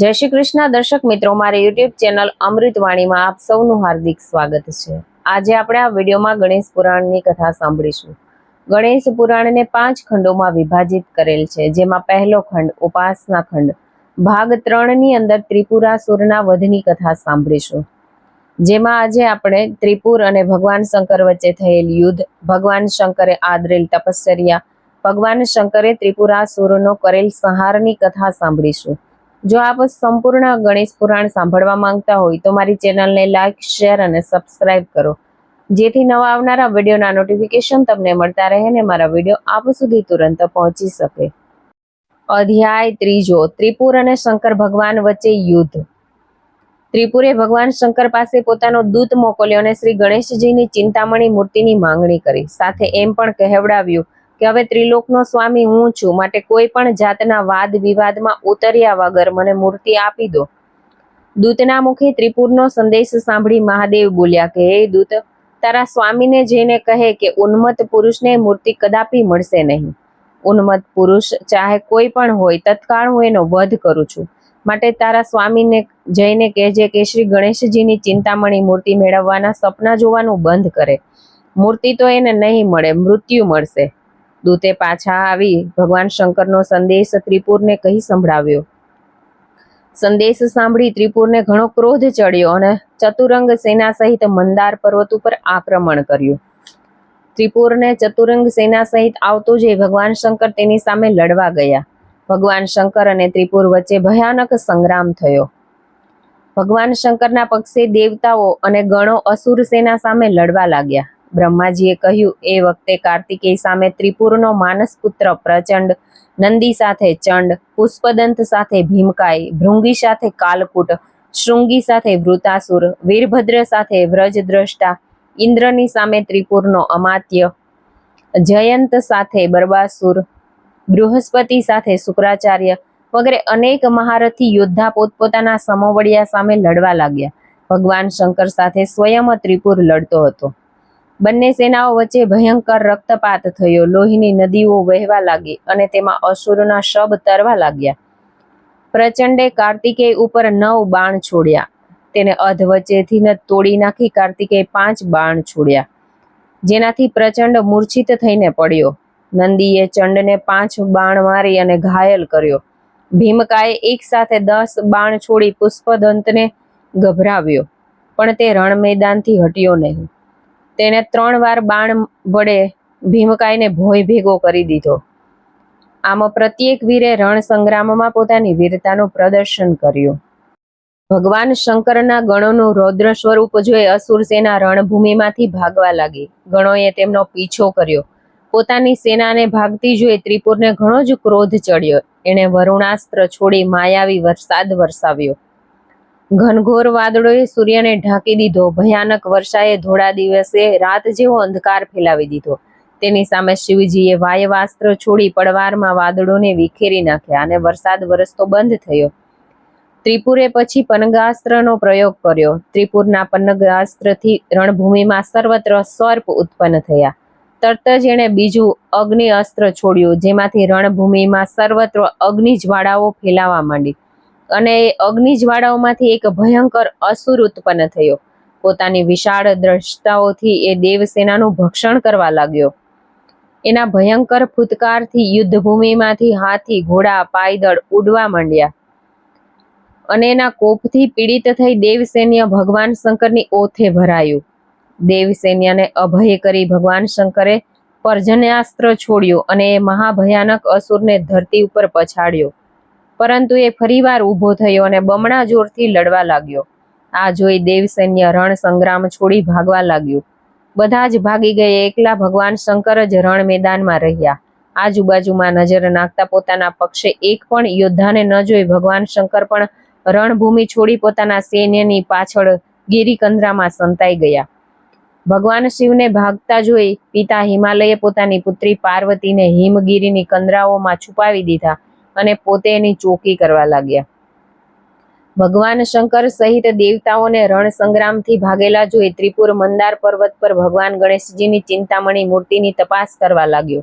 જય શ્રી કૃષ્ણ. દર્શક મિત્રો, મારી યુટ્યુબ ચેનલ અમૃતવાણીમાં આપ સૌનું હાર્દિક સ્વાગત છે. આજે આપણે આ વિડીયોમાં ગણેશ પુરાણની કથા સાંભળીશું. ગણેશ પુરાણને પાંચ ખંડોમાં વિભાજિત કરેલ છે, જેમાં પહેલો ખંડ ઉપાસના ખંડ, ભાગ ત્રણની અંદર ત્રિપુરાસુરના વધની કથા સાંભળીશું. જેમાં આજે આપણે ત્રિપુર અને ભગવાન શંકર વચ્ચે થયેલ યુદ્ધ, ભગવાન શંકરે આદરેલ તપશ્ચર્યા ભગવાન શંકરે ત્રિપુરાસુરનો કરેલ સંહારની કથા સાંભળીશું. જો આપ સંપૂર્ણ ગણેશ પુરાણ સાંભળવા માંગતા હોય તો મારી ચેનલને લાઈક, શેર અને સબસ્ક્રાઇબ કરો. જેથી નવા આવનારા વિડીયોના નોટિફિકેશન તમને મળતા રહે ને મારા વીડિયો આપ સુધી તુરંત પહોંચી શકે. અધ્યાય ત્રીજો, ત્રિપુર અને શંકર ભગવાન વચ્ચે યુદ્ધ. ત્રિપુરે ભગવાન શંકર પાસે પોતાનો દૂત મોકલ્યો અને શ્રી ગણેશજીની ચિંતામણી મૂર્તિની માંગણી કરી. સાથે એમ પણ કહેવડાવ્યું કે હવે ત્રિલોકનો સ્વામી હું છું, માટે કોઈ પણ જાતના વાદ વિવાદમાં ઉતર્યા વગર મને મૂર્તિ આપી દો. દૂતના મુખે ત્રિપુરનો સંદેશ સાંભળી મહાદેવ બોલ્યા કે, હે દૂત, તારા સ્વામીને જઈને કહે કે ઉન્મત પુરુષને મૂર્તિ કદાપી મળશે નહીં. ઉન્મત પુરુષ ચાહે કોઈ પણ હોય, તત્કાળ હું એનો વધ કરું છું. માટે તારા સ્વામીને જઈને કહેજે કે શ્રી ગણેશજીની ચિંતામણી મૂર્તિ મેળવવાના સપના જોવાનું બંધ કરે. મૂર્તિ તો એને નહીં મળે, મૃત્યુ મળશે. દૂતે પાછા આવી ભગવાન શંકરનો સંદેશ ત્રિપુરને કહી સંભળાવ્યો. સંદેશ સાંભળી ત્રિપુરને ઘણો ક્રોધ ચડ્યો અને ચતુરંગ સેના સહિત મંદાર પર્વત ઉપર આક્રમણ કર્યું. ત્રિપુરને ચતુરંગ સેના સહિત આવતો જઈ ભગવાન શંકર તેની સામે લડવા ગયા. ભગવાન શંકર અને ત્રિપુર વચ્ચે ભયાનક સંગ્રામ થયો. ભગવાન શંકરના પક્ષે દેવતાઓ અને ગણો અસુર સેના સામે લડવા લાગ્યા. બ્રહ્માજીએ કહ્યું, એ વખતે કાર્તિકેય સામે ત્રિપુરનો માનસ પુત્ર પ્રચંડ, નંદી સાથે ચંડ, પુષ્પદંત સાથે ભીમકાય, ભૃંગી સાથે કાલકૂટ, શૃંગી સાથે વૃતાસુર, વીરભદ્ર સાથે વ્રજદ્રષ્ટા, ઇન્દ્રની સામે ત્રિપુરનો અમાત્ય, જયંત સાથે બરબાસુર, બૃહસ્પતિ સાથે શુક્રાચાર્ય, વગેરે અનેક મહારથી યોદ્ધા પોતપોતાના સમોવડિયા સામે લડવા લાગ્યા. ભગવાન શંકર સાથે સ્વયં ત્રિપુર લડતો હતો. બંને સેનાઓ વચ્ચે ભયંકર રક્તપાત થયો. લોહીની નદીઓ વહેવા લાગી અને તેમાં અસુરના શબ તરવા લાગ્યા. પ્રચંડે કાર્તિકેય ઉપર નવ બાણ છોડ્યા. તેને અધ વચ્ચેથી તોડી નાખી કાર્તિકેય પાંચ બાણ છોડ્યા, જેનાથી પ્રચંડ મૂર્છિત થઈને પડ્યો. નંદીએ ચંડને પાંચ બાણ મારી અને ઘાયલ કર્યો. ભીમકાએ એક સાથે દસ બાણ છોડી પુષ્પદંતને ગભરાવ્યો, પણ તે રણ મેદાનથી હટ્યો નહીં. તેણે ત્રણ વાર બાણ વડે ભીમકાયને ભોય ભેગો કરી દીધો. આમ પ્રત્યેક વીરે રણ સંગ્રામમાં પોતાની વીરતાનું પ્રદર્શન કર્યું. ભગવાન શંકરના ગણોનું રૌદ્ર સ્વરૂપ જોઈ અસુર સેના રણભૂમિમાંથી ભાગવા લાગી. ગણોએ તેમનો પીછો કર્યો. પોતાની સેનાને ભાગતી જોઈ ત્રિપુરને ઘણો જ ક્રોધ ચડ્યો. એણે વરુણાસ્ત્ર છોડી માયાવી વરસાદ વરસાવ્યો. ઘનઘોર વાદળોએ સૂર્યને ઢાંકી દીધો. ભયાનક વર્ષાએ ધોળા દિવસે રાત જેવો અંધકાર ફેલાવી દીધો. તેની સામે શિવજીએ વાયવાસ્ત્ર છોડી પડવારમાં વાદળોને વિખેરી નાખ્યા અને વરસાદ વરસતો બંધ થયો. ત્રિપુરે પછી પનગાસ્ત્રનો પ્રયોગ કર્યો. ત્રિપુરના પનગાસ્ત્રથી રણભૂમિમાં સર્વત્ર સર્પ ઉત્પન્ન થયા. તરત જ એણે બીજું અગ્નિ અસ્ત્ર છોડ્યું, જેમાંથી રણભૂમિમાં સર્વત્ર અગ્નિ જ્વાળાઓ ફેલાવા માંડી. અને અગ્નિ જ્વાળાઓમાંથી એક ભયંકર અસુર ઉત્પન્ન થયો. પોતાની વિશાળ દ્રષ્ટાઓથી એ દેવસેનાનું ભક્ષણ કરવા લાગ્યો. એના ભયંકર ફૂતકારથી યુદ્ધભૂમિમાંથી હાથી, ઘોડા, પાયદળ ઉડવા માંડ્યા. અને એના કોપથી પીડિત થઈ દેવસૈન્ય ભગવાન શંકરની ઓથે ભરાયું. દેવસૈન્યને અભય કરી ભગવાન શંકરે પર્જન્યાસ્ત્ર છોડ્યું અને એ મહાભયાનક અસુરને ધરતી ઉપર પછાડ્યો. પરંતુ એ ફરીવાર ઊભો થયો અને બમણા જોરથી લડવા લાગ્યો. આ જોઈ દેવસૈન્ય રણ સંગ્રામ છોડી ભાગવા લાગ્યું. બધા જ ભાગી ગયે એકલા ભગવાન શંકર જ રણ મેદાનમાં રહ્યા. આજુબાજુમાં નજર નાખતા પોતાના પક્ષે એક પણ યોદ્ધાને ન જોઈ ભગવાન શંકર પણ રણભૂમિ છોડી પોતાના સૈન્યની પાછળ ગિરિકંદરામાં સંતાઈ ગયા. ભગવાન શિવને ભાગતા જોઈ પિતા હિમાલયે પોતાની પુત્રી પાર્વતીને હિમગીરીની કંદરાઓમાં છુપાવી દીધા. અને પોતે એની ચોકી કરવા લાગ્યા. ભગવાન શંકર સહિત દેવતાઓને રણ સંગ્રામથી ભાગેલા જોઈ ત્રિપુર મંદાર પર્વત પર ભગવાન ગણેશજીની ચિંતામણી મૂર્તિની તપાસ કરવા લાગ્યો.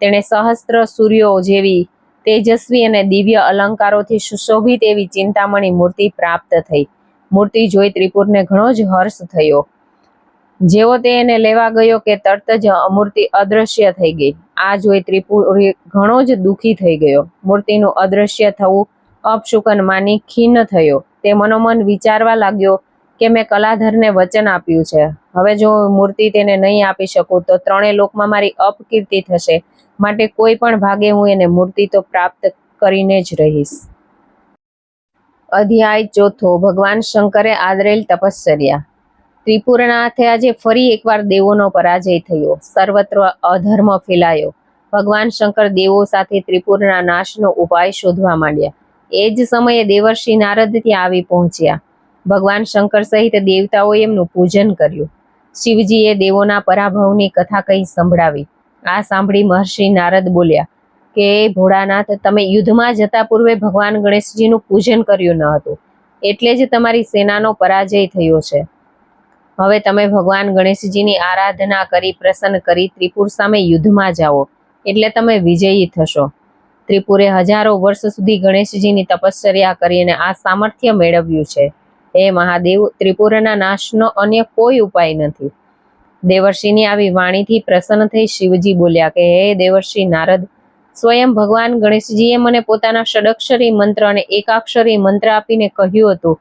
તેણે સહસ્ત્ર સૂર્યો જેવી તેજસ્વી અને દિવ્ય અલંકારોથી સુશોભિત એવી ચિંતામણી મૂર્તિ પ્રાપ્ત થઈ. મૂર્તિ જોઈ ત્રિપુરને ઘણો જ હર્ષ થયો. જેવો તે એને લેવા ગયો કે તરત જ મૂર્તિ અદ્રશ્ય થઈ ગઈ. આ જોઈ ત્રિપુર ઘણો જ દુઃખી થઈ ગયો. મૂર્તિનું અદ્રશ્ય થવું અપશુકન માની ખિન્ન થયો. તે મનોમન વિચારવા લાગ્યો કે મેં કલાધરને વચન આપ્યું છે. હવે જો મૂર્તિ તેને નહીં આપી શકું તો ત્રણેય લોકમાં મારી અપકીર્તિ થશે. માટે કોઈ પણ ભાગે હું એને મૂર્તિ તો પ્રાપ્ત કરીને જ રહીશ. અધ્યાય ચોથો, ભગવાન શંકરે આદરેલ તપશ્ચર્યા ત્રિપુરનાથે આજે ફરી એકવાર દેવોનો પરાજય થયો. સર્વત્ર અધર્મ ફેલાયો. ભગવાન શંકર દેવો સાથે ત્રિપુરના નાશનો ઉપાય શોધવા માંડ્યા. એ જ સમયે દેવર્ષિ નારદ ત્યાં આવી પહોંચ્યા. ભગવાન શંકર સહિત દેવતાઓએ એમનું પૂજન કર્યું. શિવજીએ દેવોના પરાભવની કથા કહી સંભળાવી. આ સાંભળી મહર્ષિ નારદ બોલ્યા, કે ભોળાનાથ, તમે યુદ્ધમાં જતા પૂર્વે ભગવાન ગણેશજીનું પૂજન કર્યું ન હતું. એટલે જ તમારી સેનાનો પરાજય થયો છે. હવે તમે ભગવાન ગણેશજીની આરાધના કરી, પ્રસન્ન કરી ત્રિપુર સામે યુદ્ધમાં જાઓ. એટલે તમે વિજયી થશો. ત્રિપુરે હજારો વર્ષ સુધી ગણેશજીની તપશ્ચર્યા કરીને આ સામર્થ્ય મેળવ્યું છે. હે મહાદેવ, ત્રિપુરના નાશનો અન્ય કોઈ ઉપાય નથી. દેવર્ષિની આવી વાણીથી પ્રસન્ન થઈ શિવજી બોલ્યા કે, હે દેવર્ષિ નારદ, સ્વયં ભગવાન ગણેશજીએ મને પોતાના ષડક્ષરી મંત્ર અને એકાક્ષરી મંત્ર આપીને કહ્યું હતું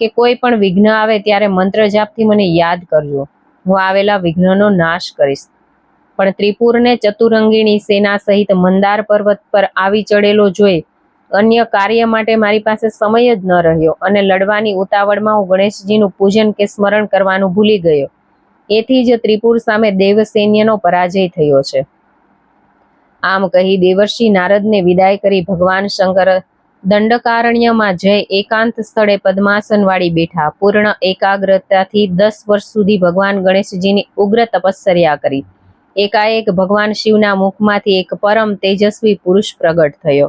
કે કોઈ પણ વિઘ્ન આવે ત્યારે મંત્ર જાપથી મને યાદ કરજો. હું આવેલા વિઘ્નનો નાશ કરીશ. પણ ત્રિપુરને ચતુરંગીણી સેના સહિત મંદાર પર્વત પર આવી ચડેલો જોઈ અન્ય કાર્ય માટે મારી પાસે સમય જ ન રહ્યો અને લડવાની ઉતાવળમાં હું ગણેશજીનું પૂજન કે સ્મરણ કરવાનું ભૂલી ગયો. એથી જ ત્રિપુર સામે દેવ સૈન્યનો પરાજય થયો છે. આમ કહી દેવર્ષિ નારદને વિદાય કરી ભગવાન શંકર દંડકારણ્યમાં જય એકાંત સ્થળે પદ્માસન વાળી બેઠા. પૂર્ણ એકાગ્રતાથી દસ વર્ષ સુધી ભગવાન ગણેશજીની ઉગ્ર તપશ્ચર્યા કરી. એકાએક ભગવાન શિવના મુખમાંથી એક પરમ તેજસ્વી પુરુષ પ્રગટ થયો.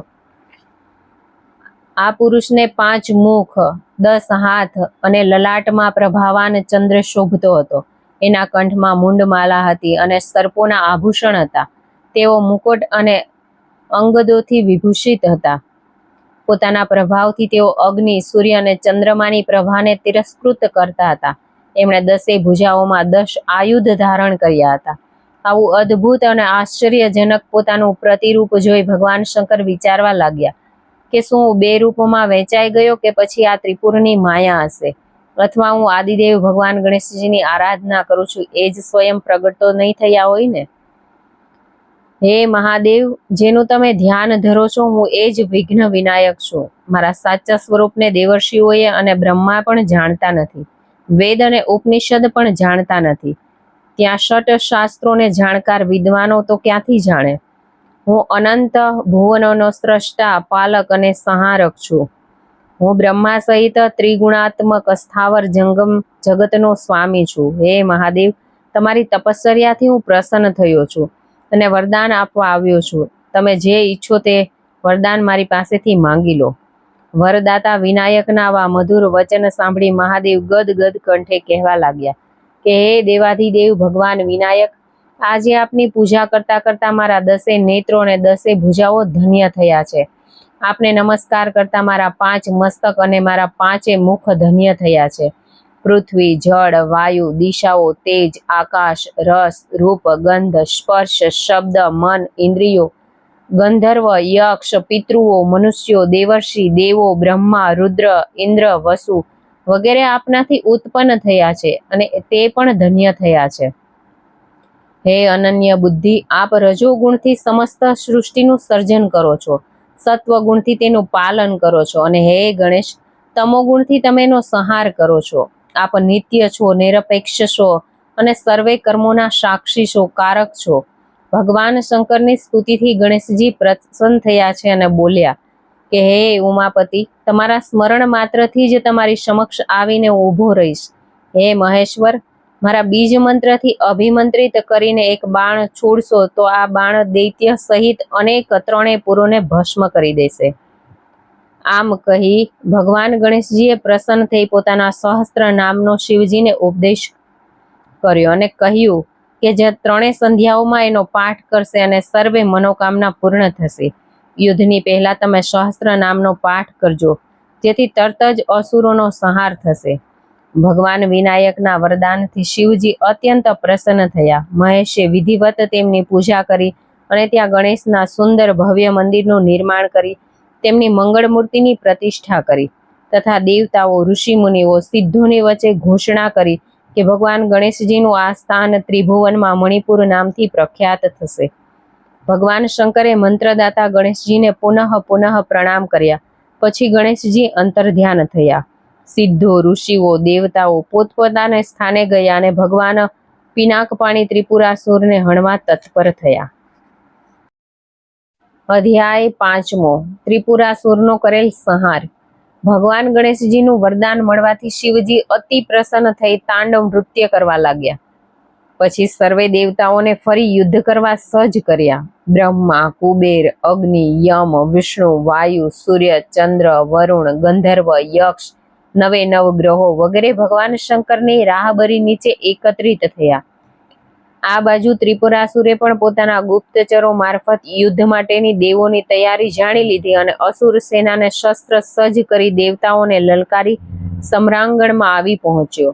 આ પુરુષને પાંચ મુખ, દસ હાથ અને લલાટમાં પ્રભાવાન ચંદ્ર શોભતો હતો. એના કંઠમાં મુંડમાલા હતી અને સર્પોના આભૂષણ હતા. તેઓ મુકુટ અને અંગદોથી વિભૂષિત હતા. પોતાના પ્રભાવથી તેઓ અગ્નિ, સૂર્ય અને ચંદ્રમાની પ્રભાને તિરસ્કૃત કરતા હતા. એમણે દસે ભુજાઓમાં દસ આયુધ ધારણ કર્યા હતા. આવું અદ્ભુત અને આશ્ચર્યજનક પોતાનું પ્રતિરૂપ જોઈ ભગવાન શંકર વિચારવા લાગ્યા કે શું બે રૂપમાં વેચાઈ ગયો કે પછી આ ત્રિપુરની માયા હશે? અથવા હું આદિદેવ ભગવાન ગણેશજીની આરાધના કરું છું, એ જ સ્વયં પ્રગટ તો નહીં થયા હોય ને? હે મહાદેવ, જેનું તમે ધ્યાન ધરો છો, હું એ જ વિઘ્ન વિનાયક છું. મારા સાચા સ્વરૂપને દેવર્ષિઓએ અને બ્રહ્મા પણ જાણતા નથી. વેદ અને ઉપનિષદ પણ જાણતા નથી. ત્યાં ષટ શાસ્ત્રોને જાણકાર વિદ્વાનો તો ક્યાંથી જાણે? હું અનંત ભુવનોનો સ્રષ્ટા, પાલક અને સંહારક છું. હું બ્રહ્મા સહિત ત્રિગુણાત્મક સ્થાવર જંગમ જગતનો સ્વામી છું. હે મહાદેવ, તમારી તપશ્ચર્યાથી હું પ્રસન્ન થયો છું. અને વરદાન આપવા આવ્યો છું. તમે જે ઈચ્છો તે વરદાન મારી પાસેથી માંગી લો. વરદાતા વિનાયકના આવા મધુર વચન સાંભળી મહાદેવ ગદ ગદ કંઠે કહેવા લાગ્યા કે, હે દેવાધિદેવ ભગવાન વિનાયક, આજે આપની પૂજા કરતા કરતા મારા દસે નેત્રો અને દસે ભુજાઓ ધન્ય થયા છે. આપને નમસ્કાર કરતા મારા પાંચ મસ્તક અને મારા પાંચે મુખ ધન્ય થયા છે. પૃથ્વી, જળ, વાયુ, દિશાઓ, તેજ, આકાશ, રસ, રૂપ, ગંધ, સ્પર્શ, શબ્દ, મન, ઇન્દ્રિયો, ગંધર્વ, યક્ષ, પિતૃઓ, મનુષ્યો, દેવર્ષિ, દેવો, બ્રહ્મા, રુદ્ર, ઇન્દ્ર, વસુ વગેરે આપનાથી ઉત્પન્ન થયા છે અને તે પણ ધન્ય થયા છે. હે અનન્ય બુદ્ધિ, આપ રજોગુણથી સમસ્ત સૃષ્ટિનું સર્જન કરો છો. સત્વગુણથી તેનું પાલન કરો છો અને હે ગણેશ, તમોગુણથી તમે એનો સંહાર કરો છો. આપ નિત્ય છો, નિરપેક્ષ છો અને સર્વે કર્મોના સાક્ષી છો, કારક છો. ભગવાન શંકરની સ્તુતિથી ગણેશજી પ્રસન્ન થયા છે અને બોલ્યા, કે હે ઉમાપતિ, તમારા સ્મરણ માત્રથી જ તમારી સમક્ષ આવીને ઊભો રહીશ. હે મહેશ્વર, મારા બીજ મંત્રથી અભિમંત્રિત કરીને એક બાણ છોડશો તો આ બાણ દૈત્ય સહિત અનેક ત્રણેય પુરોને ભસ્મ કરી દેશે. આમ કહી ભગવાન ગણેશજીએ પ્રસન્ન થઈ પોતાના સહસ્ત્ર નામનો શિવજીને ઉપદેશ કર્યો અને કહ્યું કે જે ત્રણેય સંધ્યાઓમાં એનો પાઠ કરશે અને સર્વે મનોકામના પૂર્ણ થશે. યુદ્ધની પહેલા તમે સહસ્ત્ર નામનો પાઠ કરજો, જેથી તરત જ અસુરોનો સંહાર થશે. ભગવાન વિનાયકના વરદાનથી શિવજી અત્યંત પ્રસન્ન થયા. મહેશે વિધિવત તેમની પૂજા કરી અને ત્યાં ગણેશના સુંદર ભવ્ય મંદિરનું નિર્માણ કરી તેમની મંગળ મૂર્તિની પ્રતિષ્ઠા કરી તથા દેવતાઓ, ઋષિમુનિઓ, સિદ્ધોની વચ્ચે ઘોષણા કરી કે ભગવાન ગણેશજીનું આ સ્થાન ત્રિભુવનમાં મણિપુર નામથી પ્રખ્યાત થશે. ભગવાન શંકરે મંત્રદાતા ગણેશજીને પુનઃ પુનઃ પ્રણામ કર્યા. પછી ગણેશજી અંતર્ધ્યાન થયા. સિદ્ધો, ઋષિઓ, દેવતાઓ પોતપોતાને સ્થાને ગયા અને ભગવાન પિનાકપાણી ત્રિપુરાસુરને હણવા તત્પર થયા. અધ્યાય પાંચમો. ત્રિપુરાસુરનો કરેલ સંહાર. ભગવાન ગણેશજીનું વરદાન મળવાથી શિવજી અતિ પ્રસન્ન થઈ તાંડવ નૃત્ય કરવા લાગ્યા. પછી સર્વે દેવતાઓને ફરી યુદ્ધ કરવા સજ્જ કર્યા. બ્રહ્મા, કુબેર, અગ્નિ, યમ, વિષ્ણુ, વાયુ, સૂર્ય, ચંદ્ર, વરુણ, ગંધર્વ, યક્ષ, નવે નવ ગ્રહો વગેરે ભગવાન શંકરની રાહબરી નીચે એકત્રિત થયા. આ બાજુ ત્રિપુરાસુરે પણ પોતાના ગુપ્તચરો મારફત યુદ્ધ માટેની દેવોની તૈયારી જાણી લીધી અને અસુર સેનાને શસ્ત્ર સજ્જ કરી દેવતાઓને લલકારી સમ્રાંગણમાં આવી પહોંચ્યો.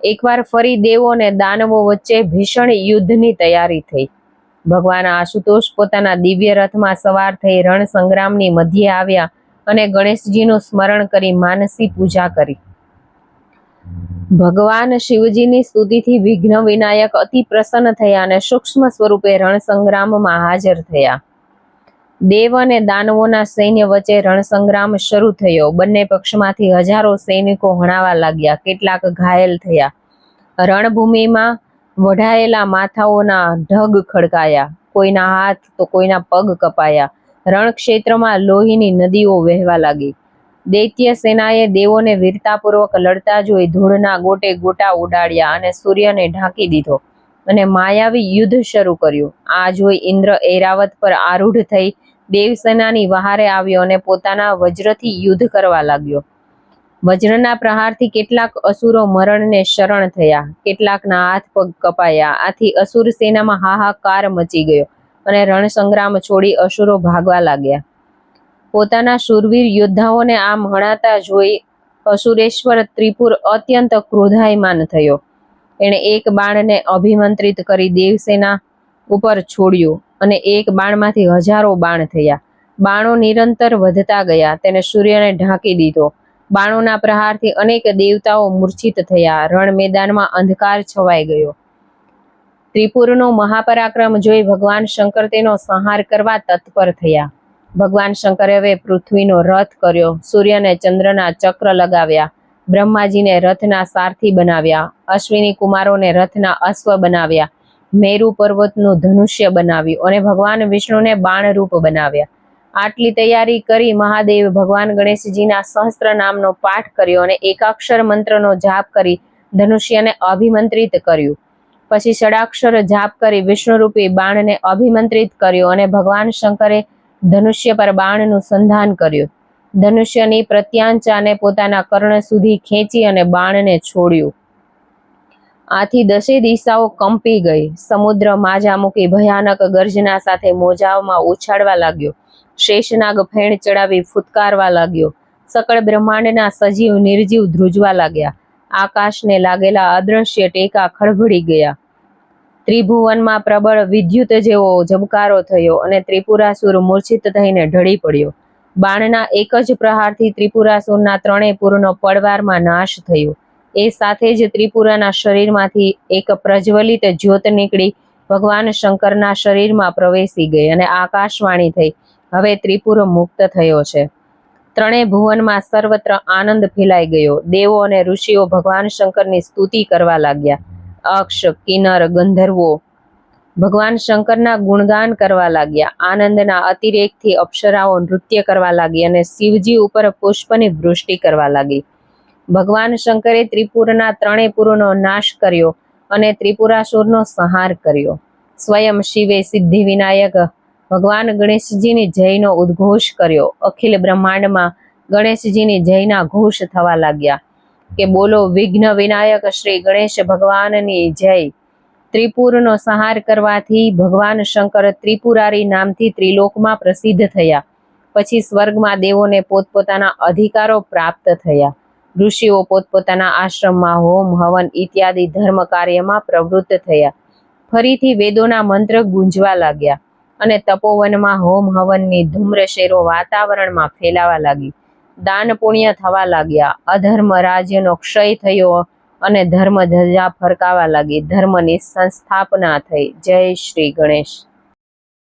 એકવાર ફરી દેવો અને દાનવો વચ્ચે ભીષણ યુદ્ધની તૈયારી થઈ. ભગવાન આશુતોષ પોતાના દિવ્ય રથમાં સવાર થઈ રણ સંગ્રામની મધ્યે આવ્યા અને ગણેશજીનું સ્મરણ કરી માનસી પૂજા કરી. ભગવાન શિવજીની સ્તુતિથી વિઘ્ન વિનાયક અતિ પ્રસન્ન થયા અને સૂક્ષ્મ સ્વરૂપે રણસંગ્રામમાં હાજર થયા. દેવ અને દાનવોના સૈન્ય વચ્ચે રણસંગ્રામ શરૂ થયો. બંને પક્ષમાંથી હજારો સૈનિકો હણાવા લાગ્યા. કેટલાક ઘાયલ થયા. રણભૂમિમાં વઢાયેલા માથાઓના ઢગ ખડકાયા. કોઈના હાથ તો કોઈના પગ કપાયા. રણક્ષેત્રમાં લોહીની નદીઓ વહેવા લાગી. દૈત્ય સેનાએ દેવોને વીરતાપૂર્વક લડતા જોઈ ધૂળના ગોટે ગોટા ઉડાડ્યા અને સૂર્યને ઢાંકી દીધો અને માયાવી યુદ્ધ શરૂ કર્યું. આ જોઈ ઇન્દ્ર એરાવત પર આરૂઢ થઈ દેવસેનાની વહારે આવ્યો અને પોતાના વજ્રથી યુદ્ધ કરવા લાગ્યો. વજ્રના પ્રહારથી કેટલાક અસુરો મરણને શરણ થયા, કેટલાકના હાથ પગ કપાયા. આથી અસુર સેનામાં હાહાકાર મચી ગયો અને રણસંગ્રામ છોડી અસુરો ભાગવા લાગ્યા. પોતાના શૂરવીર યોદ્ધાઓને આમ હણાતા જોઈ અસુરેશ્વર ત્રિપુર અત્યંત ક્રોધાયમાન થયો. એણે એક બાણને અભિમંત્રિત કરી દેવસેના ઉપર છોડ્યું અને એક બાણમાંથી હજારો બાણ થયા. બાણો નિરંતર વધતા ગયા. તેને સૂર્યને ઢાંકી દીધો. બાણોના પ્રહારથી અનેક દેવતાઓ મૂર્છિત થયા. રણ મેદાનમાં અંધકાર છવાઈ ગયો. ત્રિપુરનો મહાપરાક્રમ જોઈ ભગવાન શંકર તેનો સંહાર કરવા તત્પર થયા. ભગવાન શંકરે હવે પૃથ્વીનો રથ કર્યો. સૂર્યને ચંદ્રના ચક્ર લગાવ્યા. બ્રહ્માજીને રથના સારથી બનાવ્યા. અશ્વિની કુમારોને રથના અશ્વ બનાવ્યા. મેરુ પર્વતનું ધનુષ્ય બનાવ્યું અને ભગવાન વિષ્ણુને બાણરૂપ બનાવ્યા. આટલી તૈયારી કરી મહાદેવ ભગવાન ગણેશજીના સહસ્ત્ર નામનો પાઠ કર્યો અને એકાક્ષર મંત્રનો જાપ કરી ધનુષ્યને અભિમંત્રિત કર્યું. પછી ષડાક્ષર જાપ કરી વિષ્ણુરૂપી બાણને અભિમંત્રિત કર્યો અને ભગવાન શંકરે ધનુષ્ય પર બાણનું સંધાન કર્યું. ધનુષ્યની પ્રત્યાંચાને પોતાના કર્ણ સુધી ખેંચી અને બાણને છોડ્યું. આથી દસે દિશાઓ કંપી ગઈ. સમુદ્ર માજા મૂકી ભયાનક ગર્જના સાથે મોજાઓમાં ઉછાળવા લાગ્યો. શેષનાગ ફેણ ચડાવી ફૂટકારવા લાગ્યો. સકળ બ્રહ્માંડના સજીવ નિર્જીવ ધ્રુજવા લાગ્યા. આકાશને લાગેલા અદ્રશ્ય ટેકા ખળભળી ગયા. ત્રિભુવનમાં પ્રબળ વિદ્યુત જેવો ઝબકારો થયો અને ત્રિપુરાસુર મૂર્છિત થઈને ઢળી પડ્યો. બાણના એક જ પ્રહારથી ત્રિપુરાસુરના ત્રણેય પુરનો પડવારમાં નાશ થયો. એ સાથે જ ત્રિપુરાના શરીરમાંથી એક પ્રજ્વલિત જ્યોત નીકળી. ભગવાન શંકરના શરીરમાં પ્રવેશી ગઈ અને આકાશવાણી થઈ. હવે ત્રિપુર મુક્ત થયો છે. ત્રણેય ભુવનમાં સર્વત્ર આનંદ ફેલાઈ ગયો. દેવો અને ઋષિઓ ભગવાન શંકરની સ્તુતિ કરવા લાગ્યા. અક્ષ, કિન્નર, ગંધર્વો ભગવાન શંકરના ગુણગાન કરવા લાગ્યા. આનંદના અતિરેકથી અપ્સરાઓ નૃત્ય કરવા લાગી અને શિવજી ઉપર પુષ્પની વૃષ્ટિ કરવા લાગી. ભગવાન શંકરે ત્રિપુરના ત્રણેય પુરોનો નાશ કર્યો અને ત્રિપુરાસુરનો સંહાર કર્યો. સ્વયં શિવે સિદ્ધિ વિનાયક ભગવાન ગણેશજીની જયનો ઉદ્ઘોષ કર્યો. અખિલ બ્રહ્માંડમાં ગણેશજીની જયના ઘોષ થવા લાગ્યા. કે બોલો વિઘ્ન વિનાયક શ્રી ગણેશ ભગવાનની જય. ત્રિપુરનો સંહાર કરવાથી ભગવાન શંકર ત્રિપુરારી નામથી ત્રિલોકમાં પ્રસિદ્ધ થયા. પછી સ્વર્ગમાં દેવોને પોતપોતાના અધિકારો પ્રાપ્ત થયા. ઋષિઓ પોતપોતાના આશ્રમમાં હોમ, હવન ઇત્યાદિ ધર્મ કાર્યમાં પ્રવૃત્ત થયા. ફરીથી વેદોના મંત્ર ગુંજવા લાગ્યા અને તપોવનમાં હોમ, હવનની ધૂમ્રશેરો વાતાવરણમાં ફેલાવા લાગી. દાન પુણ્ય થવા લાગ્યા. અધર્મ રાજ્યનો ક્ષય થયો અને ધર્મ ધજા ફરકાવા લાગી. ધર્મની સંસ્થાપના થઈ. જય શ્રી ગણેશ.